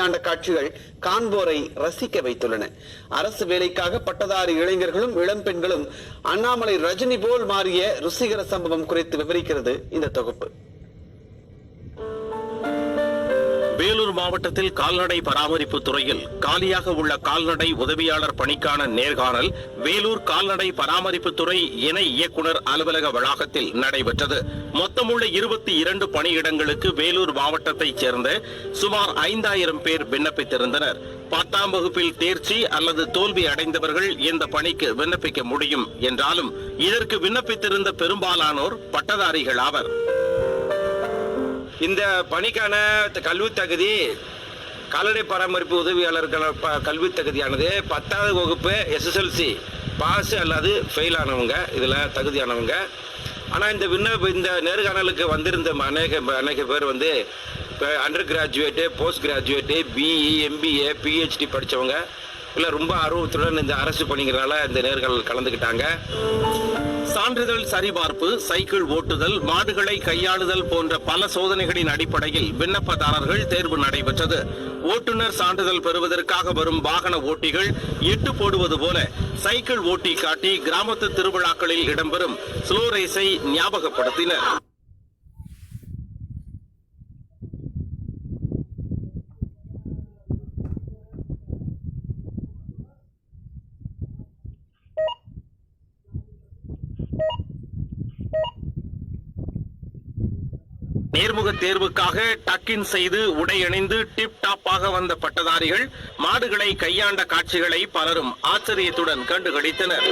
ஆண்ட காட்சிகள் காண்போரை ரசிக்க வைத்துள்ளன. அரசு வேலைக்காக பட்டதாரி இளைஞர்களும் இளம் பெண்களும் அண்ணாமலை ரஜினி போல் மாறிய ருசிகர சம்பவம் குறித்து விவரிக்கிறது இந்த தொகுப்பு. வேலூர் மாவட்டத்தில் கால்நடை பராமரிப்பு துறையில் காலியாக உள்ள கால்நடை உதவியாளர் பணிக்கான நேர்காணல் வேலூர் கால்நடை பராமரிப்பு துறை இணை இயக்குனர் அலுவலக வளாகத்தில் நடைபெற்றது. மொத்தமுள்ள இருபத்தி இரண்டு பணியிடங்களுக்கு வேலூர் மாவட்டத்தைச் சேர்ந்த சுமார் ஐந்தாயிரம் பேர் விண்ணப்பித்திருந்தனர். பத்தாம் வகுப்பில் தேர்ச்சி அல்லது தோல்வி அடைந்தவர்கள் இந்த பணிக்கு விண்ணப்பிக்க முடியும் என்றாலும் இதற்கு விண்ணப்பித்திருந்த பெரும்பாலானோர் பட்டதாரிகள் ஆவர். இந்த பணிக்கான த- கல்வித் தகுதி கால்நடை பராமரிப்பு உதவியாளர்கள் ப- கல்வித் தகுதியானது பத்தாவது வகுப்பு எஸ்எஸ்எல்சி பாஸ் அல்லது ஃபெயில் ஆனவங்க இதில் தகுதியானவங்க. ஆனால் இந்த விண்ணப்ப இந்த நேர்காணலுக்கு வந்திருந்த அநேக அநேக பேர் வந்து இப்போ under graduate post graduate BE MBA PhD படித்தவங்க இல்லை ரொம்ப ஆர்வத்துடன் இந்த அரசு பணிங்கிறனால இந்த நேர்கள் கலந்துக்கிட்டாங்க சான்றிதழ் சரிபார்ப்பு சைக்கிள் ஓட்டுதல் மாடுகளை கையாளுதல் போன்ற பல சோதனைகளின் அடிப்படையில் விண்ணப்பதாரர்கள் தேர்வு நடைபெற்றது. ஓட்டுநர் சான்றிதழ் பெறுவதற்காக வரும் வாகன ஓட்டிகள் எட்டு போடுவது போல சைக்கிள் ஓட்டி காட்டி கிராமத்து திருவிழாக்களில் இடம்பெறும் ஸ்லோ ரேஸை ஞாபகப்படுத்தினர். நேர்முக தேர்வுக்காக டக்கின் செய்து உடையணிந்து டிப் டாப்பாக வந்த பட்டதாரிகள் மாடுகளை கையாண்ட காட்சிகளை பலரும் ஆச்சரியத்துடன் கண்டுகளித்தனர்.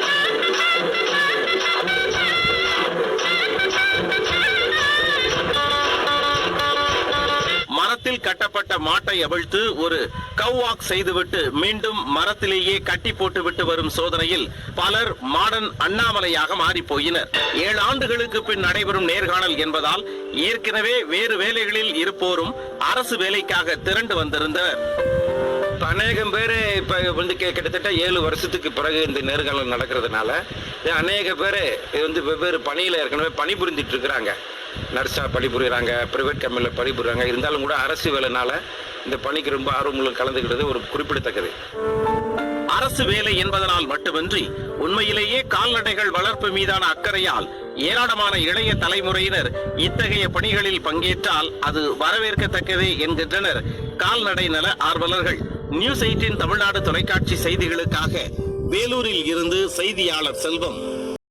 மரத்தில் கட்டப்பட்ட மாட்டை அவிழ்த்து ஒரு கவ்வாக் செய்துவிட்டு மீண்டும் மரத்திலேயே கட்டி போட்டுவிட்டு வரும் சோதனையில் பலர் மாடன் அண்ணாமலையாக மாறி போயினர் ஏழு ஆண்டுகளுக்கு பின் நடைபெறும் நேர்காணல் என்பதால் ஏற்கனவே வேறு வேலைகளில் இருப்போரும் அரசு வேலைக்காக திரண்டு வந்திருந்தனர். அநேகம் பேர் இப்போ வந்து கிட்டத்தட்ட ஏழு வருஷத்துக்கு பிறகு இந்த நேர்காணல் நடக்கிறதுனால அநேக பேர் வந்து வெவ்வேறு பணியில் ஏற்கனவே பணிபுரிந்துட்டு இருக்கிறாங்க. நர்ஸாக பணிபுரிகிறாங்க ப்ரைவேட் கம்பெனியில் பணிபுரிகிறாங்க இருந்தாலும் கூட அரசு வேலைனால இந்த பணிக்கு ரொம்ப ஆர்வமுள்ள கலந்துக்கிட்டது ஒரு குறிப்பிடத்தக்கது. அரசு வேலை என்பதனால் மட்டுமின்றி உண்மையிலேயே கால்நடைகள் வளர்ப்பு மீதான அக்கறையால் ஏராளமான இளைய தலைமுறையினர் இத்தகைய பணிகளில் பங்கேற்றால் அது வரவேற்கத்தக்கது என்கின்றனர் கால்நடை நல ஆர்வலர்கள். நியூஸ் எயிட்டின் தமிழ்நாடு தொலைக்காட்சி செய்திகளுக்காக வேலூரில் இருந்து செய்தியாளர் செல்வம்.